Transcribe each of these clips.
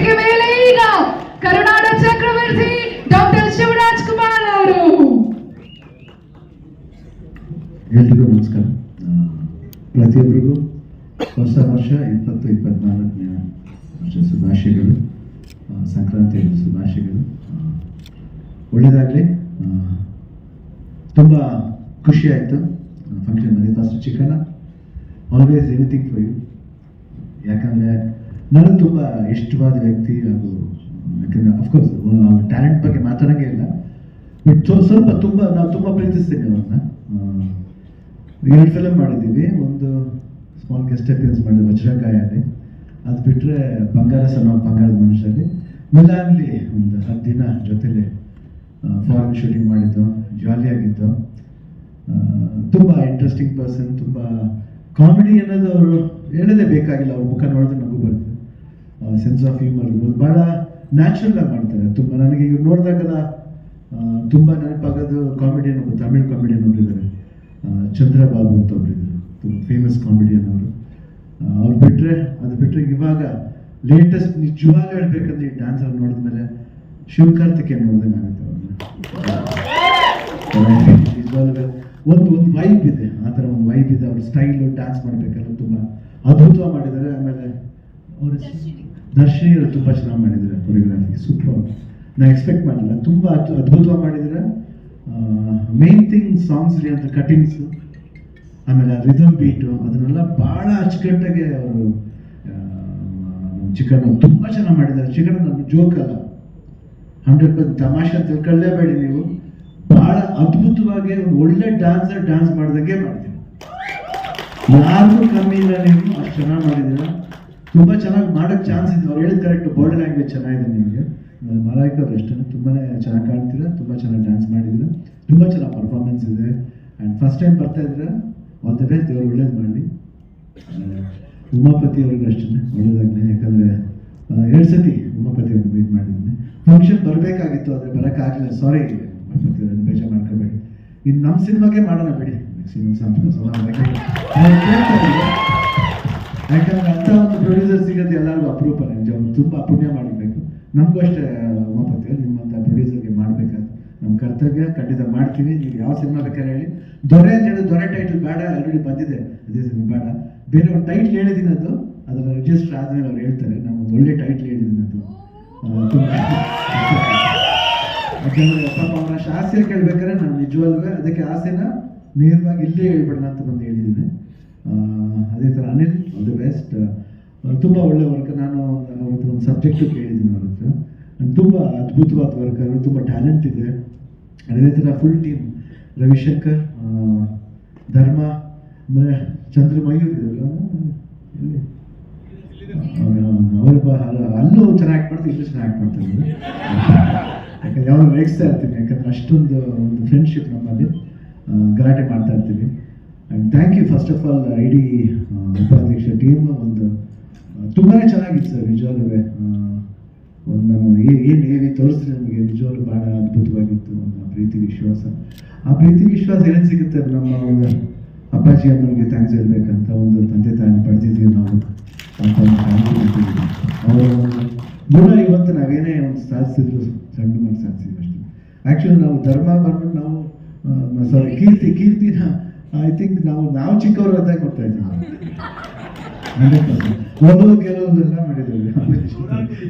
ವೇದಿಕೆ ಮೇಲೆ ಈಗ ಕರುನಾಡ ಚಕ್ರವರ್ತಿ ಡಾಕ್ಟರ್ ಶಿವರಾಜ್ ಕುಮಾರ್ ಅವರು. ಎಲ್ರಿಗೂ ನಮಸ್ಕಾರ. ಪ್ರತಿಯೊಬ್ಬರಿಗೂ ಹೊಸ ವರ್ಷ ಇಪ್ಪತ್ತು ಇಪ್ಪತ್ನಾಲ್ಕನೇ ವರ್ಷ ಶುಭಾಶಯಗಳು. ಸಂಕ್ರಾಂತಿ ಶುಭಾಶಯಗಳು. ಒಳ್ಳೆಯದಾಗಲಿ ತುಂಬ ಖುಷಿ ಆಯ್ತು. ಫಂಕ್ಷನ್ ಬಂದಿದ್ದು ಫಸ್ಟ್ ಚಿಕನ. ಆಲ್ವೇಸ್ ಎನಿಥಿಂಗ್ ಫಾರ್ ಯು ಯಾಕಂದರೆ ನನಗೆ ತುಂಬ ಇಷ್ಟವಾದ ವ್ಯಕ್ತಿ ಹಾಗೂ, ಯಾಕಂದರೆ ಅಫ್ಕೋರ್ಸ್ ಟ್ಯಾಲೆಂಟ್ ಬಗ್ಗೆ ಮಾತಾಡೋಂಗೇ ಇಲ್ಲ. ಬಟ್ ಸ್ವಲ್ಪ ತುಂಬ ನಾವು ತುಂಬ ಪ್ರೀತಿಸ್ತೀನಿ ಅವ್ರನ್ನ. ಎರಡು ಫಿಲಮ್ ಮಾಡಿದ್ದೀವಿ. ಒಂದು ಸ್ಮಾಲ್ ಗೆಸ್ಟ್ ಅಪಿಯನ್ಸ್ ಮಾಡಿದ್ವಿ ವಜ್ರಕಾಯಲ್ಲಿ. ಅದು ಬಿಟ್ಟರೆ ಬಂಗಾರ ಸಣ್ಣ ಬಂಗಾರದ ಮನುಷ್ಯರಲ್ಲಿ. ಮಿಲಾನ್ಲಿ ಒಂದು ಹತ್ತು ದಿನ ಜೊತೆಲಿ ಫಾರಿನ್ ಶೂಟಿಂಗ್ ಮಾಡಿದ್ದು ಜಾಲಿಯಾಗಿದ್ದು ತುಂಬ ಇಂಟ್ರೆಸ್ಟಿಂಗ್ ಪರ್ಸನ್ ತುಂಬ ಕಾಮಿಡಿ ಅನ್ನೋದು ಅವರು ಹೇಳದೇ ಬೇಕಾಗಿಲ್ಲ. ಅವ್ರ ಮುಖ ನೋಡಿದ್ರೆ ನಗು ಬರುತ್ತೆ. ಸೆನ್ಸ್ ಆಫ್ ಹ್ಯೂಮರ್ ಇರ್ಬೋದು. ಭಾಳ ನ್ಯಾಚುರಲ್ ಮಾಡ್ತಾರೆ. ತುಂಬ ನನಗೆ ಇವ್ರು ನೋಡಿದಾಗೆಲ್ಲ ತುಂಬ ನೆನಪಾಗೋದು ಕಾಮಿಡಿಯನ್ ಒಬ್ಬ ತಮಿಳ್ ಕಾಮಿಡಿಯನ್ ಒಬ್ರು ಇದ್ದಾರೆ ಚಂದ್ರಬಾಬು ಅಂತ ಒಬ್ರು ಇದ್ದಾರೆ ತುಂಬ ಫೇಮಸ್ ಕಾಮಿಡಿಯನ್ ಅವರು ಅವ್ರು ಬಿಟ್ಟರೆ ಅದು ಬಿಟ್ಟರೆ ಇವಾಗ ಲೇಟೆಸ್ಟ್ ನಿಜವಾಗ ಹೇಳ್ಬೇಕಂದ್ರೆ ಈ ಡ್ಯಾನ್ಸ್ ಅಲ್ಲಿ ನೋಡಿದ್ಮೇಲೆ ಶಿವಕಾರ್ತಿಕೆ ನೋಡ್ದಂಗೆ ಆಗುತ್ತೆ ಅವ್ರನ್ನ ಒಂದು ಒಂದು ವೈಬ್ ಇದೆ. ಆ ಥರ ಒಂದು ವೈಬ್ ಇದೆ. ಅವ್ರ ಸ್ಟೈಲು ಡ್ಯಾನ್ಸ್ ಮಾಡಬೇಕಲ್ಲ, ತುಂಬ ಅದ್ಭುತವಾಗಿ ಮಾಡಿದ್ದಾರೆ. ಆಮೇಲೆ ಅವ್ರ ದರ್ಶಿನಿ ಅವರು ತುಂಬ ಚೆನ್ನಾಗಿ ಮಾಡಿದ್ದಾರೆ ಕೊರಿಯೋಗ್ರಾಫಿ ಸೂಪರ್ ನಾನು ಎಕ್ಸ್ಪೆಕ್ಟ್ ಮಾಡಲಿಲ್ಲ ತುಂಬ ಅದ್- ಅದ್ಭುತವಾಗಿ ಮಾಡಿದ್ದಾರೆ. ಮೇನ್ ಥಿಂಗ್ ಸಾಂಗ್ಸ್ ಅಂತ ಕಟಿಂಗ್ಸು ಆಮೇಲೆ ರಿದಮ್ ಬೀಟು ಅದನ್ನೆಲ್ಲ ಭಾಳ ಅಚ್ಚುಕಟ್ಟಾಗಿ ಅವರು ಚಿಕನ್ ತುಂಬ ಚೆನ್ನಾಗಿ ಮಾಡಿದ್ದಾರೆ. ಚಿಕನ್ ನನ್ನ ಜೋಕ್ ಅಲ್ಲ. ಹಂಡ್ರೆಡ್ ಪರ್ಸೆಂಟ್ ತಮಾಷೆ ತಿಳ್ಕೊಳ್ಳೇಬೇಡಿ ನೀವು. ಭಾಳ ಅದ್ಭುತವಾಗಿ ಒಳ್ಳೆ ಡ್ಯಾನ್ಸರ್ ಡ್ಯಾನ್ಸ್ ಮಾಡಿದಂಗೆ ಮಾಡಿದ್ದೀವಿ ಯಾರಿಗೂ ಕಮ್ಮಿ ಇಲ್ಲ ನೀವು. ಅಷ್ಟು ಚೆನ್ನಾಗಿ ಮಾಡಿದ್ದೀರ. ತುಂಬ ಚೆನ್ನಾಗಿ ಮಾಡೋಕ್ಕೆ ಚಾನ್ಸ್ ಇದೆ ಅವ್ರು ಹೇಳಿದ ಕರೆಕ್ಟ್ ಬೋರ್ಡ್ ಲ್ಯಾಂಗ್ವೇಜ್ ಚೆನ್ನಾಗಿದೆ ನಿಮಗೆ. ಮಲಾಯ್ಕ ಅವ್ರು ಅಷ್ಟೇ ತುಂಬಾ ಚೆನ್ನಾಗಿ ಕಾಣ್ತೀರಾ, ತುಂಬ ಚೆನ್ನಾಗಿ ಡ್ಯಾನ್ಸ್ ಮಾಡಿದ್ದೀರಾ. ತುಂಬ ಚೆನ್ನಾಗಿ ಪರ್ಫಾರ್ಮೆನ್ಸ್ ಇದೆ. ಆ್ಯಂಡ್ ಫಸ್ಟ್ ಟೈಮ್ ಬರ್ತಾ ಇದ್ರೆ ಆಲ್ ದ ಬೆಸ್ಟ್ ದೇವರು ಒಳ್ಳೇದು ಮಾಡಲಿ. ಉಮಾಪತಿ ಅವ್ರಿಗೂ ಅಷ್ಟೇ ಒಳ್ಳೇದಾಗಲಿ. ಯಾಕಂದರೆ ಎರಡು ಸತಿ ಉಮಾಪತಿ ಅವ್ರಿಗೆ ಮೀಟ್ ಮಾಡಿದ್ದೀನಿ. ಫಂಕ್ಷನ್ ಬರಬೇಕಾಗಿತ್ತು, ಆದರೆ ಬರೋಕ್ಕಾಗಲಿಲ್ಲ. ಸಾರಿ ಉಮಾಪತಿ ಅವ್ರನ್ನ ಬೇಜಾರು ಮಾಡ್ಕೋಬೇಡಿ. ಇನ್ನು ನಮ್ಮ ಸಿನಿಮಾಗೆ ಮಾಡೋಣ ಬಿಡಿ. ಯಾಕಂದ್ರೆ ಅಂತ ಅಪರೂಪ ನಿಜ ತುಂಬ ಪುಣ್ಯ ಮಾಡಬೇಕು. ನಮಗೂ ಅಷ್ಟೇ ಉಮಾಪತಿ ನಿಮ್ಮಂಥ ಪ್ರೊಡ್ಯೂಸರ್ಗೆ ಮಾಡಬೇಕಾದ್ರೆ ನಮ್ಮ ಕರ್ತವ್ಯ. ಖಂಡಿತ ಮಾಡ್ತೀವಿ ನೀವು ಯಾವ ಸಿನಿಮಾ ಬೇಕಾದ್ರೆ ಹೇಳಿ. ದೊರೆ ಅಂತ ಹೇಳಿ, ದೊರೆ ಟೈಟಲ್ ಬೇಡ ಆಲ್ರೆಡಿ ಬಂದಿದೆ. ಅದೇ ಸಿನಿಮಾ ಬೇಡ. ಬೇರೆ ಒಂದು ಟೈಟ್ಲ್ ಹೇಳಿದ್ದೀನಿ ಅದು. ಅದನ್ನು ರಿಜಿಸ್ಟರ್ ಆದಮೇಲೆ ಅವ್ರು ಹೇಳ್ತಾರೆ. ನಾವು ಒಂದು ಒಳ್ಳೆ ಟೈಟ್ಲ್ ಹೇಳಿದ್ದೀನಿ ಅದು. ಯಾಕಂದರೆ ತುಂಬ ಯಾಕಂದ್ರೆ ಪಾಪ ಅವರ ಆಸೆ ಕೇಳ್ಬೇಕಾದ್ರೆ ನಾನು ನಿಜವಾಗ್ಲೂ ಅದಕ್ಕೆ ಆಸೆನ ನೇರವಾಗಿ ಇಲ್ಲೇ ಹೇಳ್ಬಿಡೋಣ ಅಂತ ಬಂದು ಹೇಳಿದ್ದೀನಿ ಅದೇ ಥರ ಅನಿಲ್ ಆಲ್ ದಿ ಬೆಸ್ಟ್ ತುಂಬ ಒಳ್ಳೆ ವರ್ಕ್ ನಾನು ಅವ್ರ ಒಂದು ಸಬ್ಜೆಕ್ಟು ಕೇಳಿದ್ದೀನಿ ಅವ್ರ ಹತ್ರ. ತುಂಬ ಅದ್ಭುತವಾದ ವರ್ಕ್ ಅವರು ತುಂಬ ಟ್ಯಾಲೆಂಟ್ ಇದೆ. ಅದೇ ಥರ ಫುಲ್ ಟೀಮ್ ರವಿಶಂಕರ್ ಧರ್ಮ, ಆಮೇಲೆ ಚಂದ್ರ ಮಯೂರ್? ಅವರು ಅಲ್ಲೂ ಚೆನ್ನಾಗಿ ಆ್ಯಕ್ಟ್ ಮಾಡ್ತಾರೆ, ಇಲ್ಲೂ ಚೆನ್ನಾಗಿ ಆ್ಯಕ್ಟ್ ಮಾಡ್ತಾರೆ. ಯಾಕಂದ್ರೆ ಯಾವಾಗ ರೇಗಿಸ್ತಾ ಇರ್ತೀನಿ, ಯಾಕಂದ್ರೆ ಅಷ್ಟೊಂದು ಒಂದು ಫ್ರೆಂಡ್ಶಿಪ್ ನಮ್ಮಲ್ಲಿ ಗಲಾಟೆ ಮಾಡ್ತಾ ಇರ್ತೀವಿ and thank you first of all ಇಡೀ ಉಪಾಧ್ಯಕ್ಷ ಟೀಮ್ ಒಂದು ತುಂಬಾ ಚೆನ್ನಾಗಿತ್ತು ಸರ್ ನಿಜವಾಗ್ಲೂ ಒಂದು ಏನು ಹೇಳಿ ತೋರಿಸಿದ್ರೆ ನಮಗೆ? ನಿಜವಾಗ್ಲೂ ಭಾಳ ಅದ್ಭುತವಾಗಿತ್ತು ಒಂದು ಪ್ರೀತಿ ವಿಶ್ವಾಸ. ಆ ಪ್ರೀತಿ ವಿಶ್ವಾಸ ಏನು ಸಿಗುತ್ತೆ? ನಮ್ಮ ಅಪ್ಪಾಜಿ ಅಮ್ಮನಿಗೆ ಥ್ಯಾಂಕ್ಸ್ ಹೇಳ್ಬೇಕಂತ ಒಂದು ತಂದೆ ತಾಯಿ ಪಡೆದಿದ್ದೀವಿ ನಾವು. ಅಂತ. ಅವರ ಗುಣ ಇವತ್ತು ನಾವೇನೇ ಒಂದು ಸಾಧಿಸಿದ್ರು, ಸಣ್ಣ ಮಾಡಿ ಸಾಧಿಸಿದ್ವಿ ಅಷ್ಟೇ. ಆ್ಯಕ್ಚುಲಿ ನಾವು ಧರ್ಮ ಬಂದ್ಬಿಟ್ಟು ನಾವು ಸಾರಿ ಕೀರ್ತಿ, ಕೀರ್ತಿನ ಐ ಥಿಂಕ್ ನಾವು ನಾವು ಚಿಕ್ಕವರು ಅಂತ ಕೊಡ್ತಾ ಇದ್ದೀವಿ ಹಂಡ್ರೆಡ್ ಪರ್ಸೆಂಟ್ ಒಲವು ಕೆಲವೊಂದೆಲ್ಲ ಮಾಡಿದ್ರು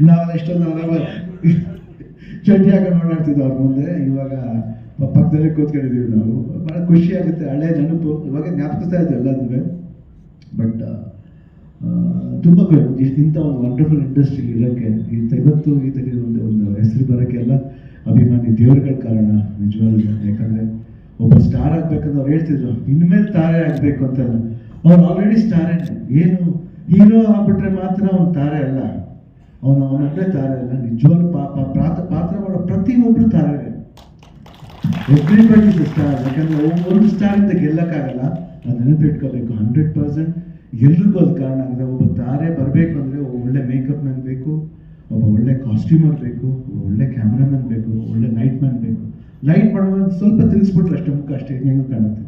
ನಾವೆಲ್ಲ ಎಷ್ಟೊಂದು ಚಡ್ಡಿ ಹಾಕೊಂಡು ಓಡಾಡ್ತಿದ್ವಿ ಅವ್ರ ಮುಂದೆ. ಇವಾಗ ಪಕ್ಕದಲ್ಲೇ ಕೂತ್ಕೊಂಡಿದ್ದೀವಿ ನಾವು. ಭಾಳ ಖುಷಿ ಆಗುತ್ತೆ. ಹಳೆ ನೆನಪು. ಇವಾಗ ಜ್ಞಾಪಿಸ್ತಾ ಇದೆ ಎಲ್ಲದೂ ಬಟ್ ತುಂಬ ಇಂಥ ಒಂದು ವಂಡರ್ಫುಲ್ ಇಂಡಸ್ಟ್ರಿ ಇರೋಕ್ಕೆ ಇವತ್ತು ಈ ಥರ ಒಂದು ಒಂದು ಹೆಸರು ಬರೋಕ್ಕೆಲ್ಲ ಅಭಿಮಾನಿ ದೇವರುಗಳ ಕಾರಣ, ನಿಜವಾಗ್ಲೂ. ಯಾಕಂದರೆ ಒಬ್ಬ ಸ್ಟಾರ್ ಆಗ್ಬೇಕಂದ್ರೆ ಅವ್ರು ಹೇಳ್ತಿದ್ರು. ಇನ್ಮೇಲೆ ತಾರೆ ಆಗಬೇಕು ಅಂತ. ಅವ್ರು ಆಲ್ರೆಡಿ ಸ್ಟಾರೇ ಏನು ಹೀರೋ ಆಗ್ಬಿಟ್ರೆ ಮಾತ್ರ ಅವ್ನು ತಾರೆ ಅಲ್ಲ. ಅವನು ಅವನಲ್ಲೇ ತಾರೆ ಅಲ್ಲ. ನಿಜವಾಗ್ಲೂ ಪಾಪ ಪಾತ್ರ ಪಾತ್ರ ಮಾಡೋ ಪ್ರತಿಯೊಬ್ಬರು ತಾರೆ. ಎವ್ರಿಬಡಿ ಇಸ್ ಸ್ಟಾರ್ ಯಾಕಂದ್ರೆ ಒಂದು ಸ್ಟಾರ್ ಇಂದ ಗೆಲ್ಲಕ್ಕಾಗಲ್ಲ. ಅದು ನೆನಪಿಟ್ಕೋಬೇಕು ಹಂಡ್ರೆಡ್ ಪರ್ಸೆಂಟ್ ಎಲ್ರಿಗೂ ಅದು ಕಾರಣ ಆಗಿದೆ. ಒಬ್ಬ ತಾರೆ ಬರಬೇಕು ಅಂದರೆ ಒಬ್ಬ ಒಳ್ಳೆ ಮೇಕಪ್ ಮ್ಯಾನ್ ಬೇಕು, ಒಬ್ಬ ಒಳ್ಳೆ ಕಾಸ್ಟ್ಯೂಮರ್ ಬೇಕು, ಒಬ್ಬ ಒಳ್ಳೆ ಕ್ಯಾಮ್ರಾಮನ್ ಬೇಕು ಒಳ್ಳೆ ಲೈಟ್ ಮ್ಯಾನ್ ಬೇಕು. ಲೈಟ್ ಮಾಡೋದು ಸ್ವಲ್ಪ ತಿಳಿಸ್ಬಿಟ್ರೆ ಅಷ್ಟೇ ಮುಖ, ಅಷ್ಟೇ ಹೆಂಗೆ ಕಾಣುತ್ತೆ.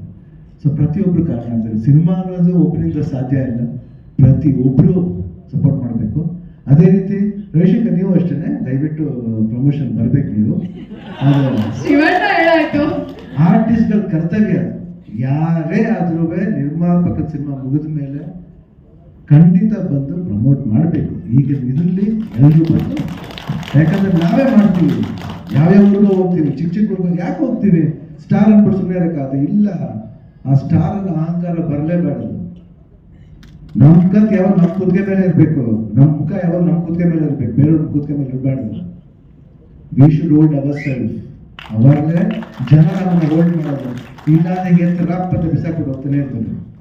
ಸೊ ಪ್ರತಿಯೊಬ್ಬರು ಕಾರಣ ಆಗ್ತಾರೆ ಸಿನಿಮಾ ಅನ್ನೋದು ಒಬ್ಬರಿಂದ ಸಾಧ್ಯ ಇಲ್ಲ. ಪ್ರತಿಯೊಬ್ಬರು ಸಪೋರ್ಟ್ ಮಾಡಬೇಕು. ಅದೇ ರೀತಿ ರವಿಶಂಕರ್ ನೀವು ಅಷ್ಟೇ ದಯವಿಟ್ಟು ಪ್ರಮೋಷನ್ ಬರಬೇಕು ನೀವು. ಆರ್ಟಿಸ್ಟ್ಗಳ ಕರ್ತವ್ಯ. ಯಾರೇ ಆದ್ರೂ ನಿರ್ಮಾಪಕ ಸಿನಿಮಾ ಮುಗಿದ ಮೇಲೆ ಖಂಡಿತ ಬಂದು ಪ್ರಮೋಟ್ ಮಾಡಬೇಕು. ಈಗ ಇದರಲ್ಲಿ ಎಲ್ಲರೂ ಬಂದು ಯಾಕಂದ್ರೆ ನಾವೇ ಮಾಡ್ತೀವಿ. ಯಾವ್ಯಾವ ಊರಿಗೂ ಹೋಗ್ತೀವಿ ಚಿಕ್ಕ ಚಿಕ್ಕ ಹುಡುಗ ಯಾಕೆ ಹೋಗ್ತೀವಿ? ಸ್ಟಾರ್ ಅನ್ಬಿಟ್ಟು ಸುಮ್ಮನೆ ಇರೋಕ್ಕಾಗ ಇಲ್ಲ ಆ ಸ್ಟಾರ್ ಅನ್ನೋ ಅಹಂಕಾರ ಬರಲೇಬಾರದು. ನಮ್ಮ ಕತ್ ಯಾವಾಗ ನಮ್ಮ ಕುದ್ಗೆ ಮೇಲೆ ಇರಬೇಕು? ನಮ್ಮ ಮುಖ ಯಾವಾಗ ನಮ್ಮ ಕುದ್ಗೆ ಮೇಲೆ ಇರಬೇಕು? ಬೇರೆ ಕುದ್ಗೆ ಮೇಲೆ ಇರಬಾರ್ದು. We should hold our self ಅವಾಗಲೇ ಜನ ನಮ್ಮನ್ನು ಓಲ್ಡ್ ಮಾಡೋದು. ಇಲ್ಲ ಅಂತ ರಪ್ಪ ಬಿಸಾಕ್ಬಿಟ್ಟು ಹೋಗ್ತಾನೆ ಇರ್ತಾರೆ.